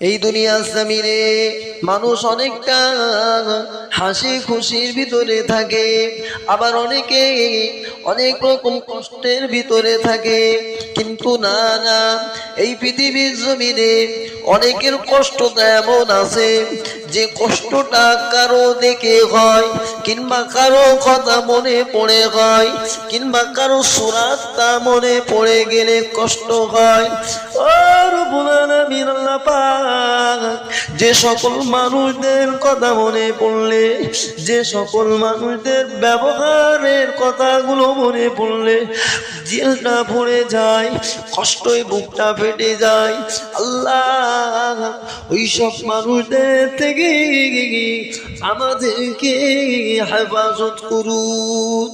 এই দুনিয়ার জমিনে মানুষ অনেকটা হাসি খুশির ভিতরে থাকে, আবার অনেকে অনেক রকম কষ্টের ভিতরে থাকে। কিন্তু না না, এই পৃথিবীর জমিনে অনেকের কষ্ট এমন আছে যে কষ্টটা কারও দেখে হয়, কিংবা কারও কথা মনে পড়ে হয়, কিংবা কারও সুরাতটা মনে পড়ে গেলে কষ্ট হয়। আর বুলালামিন আল্লাহ পাক যে সকল মানুষদের কথা মনে পড়লে, যে সকল মানুষদের ব্যবহারের কথাগুলো মনে পড়লে, জেলটা ভরে যায়, কষ্টই বুকটা ফেটে যায়। আল্লাহ, ওই সব মানুষদের থেকে আমাদেরকে হেফাজত করুন।